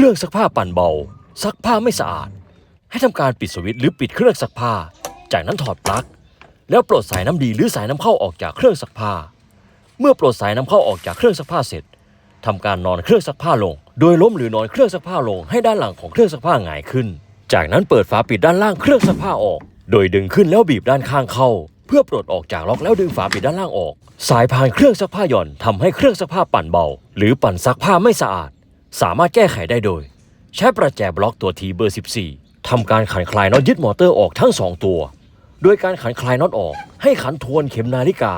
ครื่องซักผ้าปั่นเบา ซักผ้าไม่สะอาด ให้ทำการปิดสวิตช์หรือปิดเครื่องซักผ้า จากนั้นถอดปลั๊ก แล้วปลดสายน้ำดีหรือสายน้ำเข้าออกจากเครื่องซักผ้า เมื่อปลดสายน้ำเข้าออกจากเครื่องซักผ้าเสร็จทำการนอนเครื่องซักผ้าลง โดยล้มหรือนอนเครื่องซักผ้าลงให้ด้านหลังของเครื่องซักผ้าหงายขึ้น จากนั้นเปิดฝาปิดด้านล่างเครื่องซักผ้าออก โดยดึงขึ้นแล้วบีบด้านข้างเข้า เพื่อปลดออกจากล็อกแล้วดึงฝาปิดด้านล่างออก สายพานเครื่องซักผ้าหย่อนทำให้เครื่องซักผ้าปั่นเบา หรือปั่นซักผ้าไม่สะอาด สามารถแก้ไขได้โดย ใช้ประแจบล็อกตัวทีเบอร์ 14ทำการขันคลายน็อตยึดมอเตอร์ออกทั้ง 2 ตัว โดยการขันคลายน็อตออก ให้ขันทวนเข็มนาฬิกา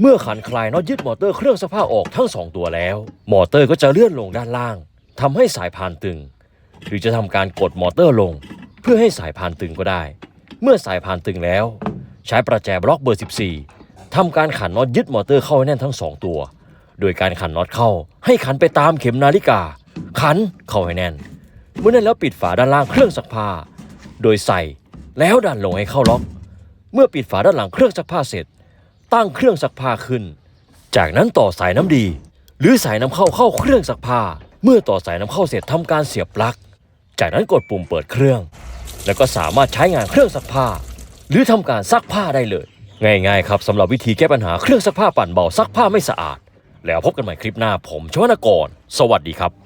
เมื่อขันคลายน็อตยึดมอเตอร์เครื่องซักผ้าออกทั้ง 2 ตัวแล้ว มอเตอร์ก็จะเลื่อนลงด้านล่างทำให้สายพานตึง หรือจะทำการกดมอเตอร์ลง เพื่อให้สายพานตึงก็ได้ เมื่อสายพานตึงแล้ว ใช้ประแจบล็อกเบอร์ 14ทำการขันน็อตยึดมอเตอร์เข้าให้แน่นทั้ง 2 ตัว โดยการขันน็อตเข้าให้ขันไปตามเข็มนาฬิกา ขันเข้าให้แน่น เมื่อนั้นแล้วปิดฝาด้านล่างเครื่องซักผ้า โดยใส่แล้วดันลงให้เข้าล็อก เมื่อปิดฝาด้านหลังเครื่องซักผ้าเสร็จ ตั้งเครื่องซักผ้าขึ้น จากนั้นต่อสายน้ำดี หรือสายน้ำเข้าเข้าเครื่องซักผ้า เมื่อต่อสายน้ำเข้าเสร็จทำการเสียบปลั๊ก จากนั้นกดปุ่มเปิดเครื่อง แล้วก็สามารถใช้งานเครื่องซักผ้า หรือทำการซักผ้าได้เลย ง่ายๆครับสำหรับวิธีแก้ปัญหาเครื่องซักผ้าปั่นเบาซักผ้าไม่สะอาด แล้วพบกันใหม่คลิปหน้าผมชวนกร สวัสดีครับ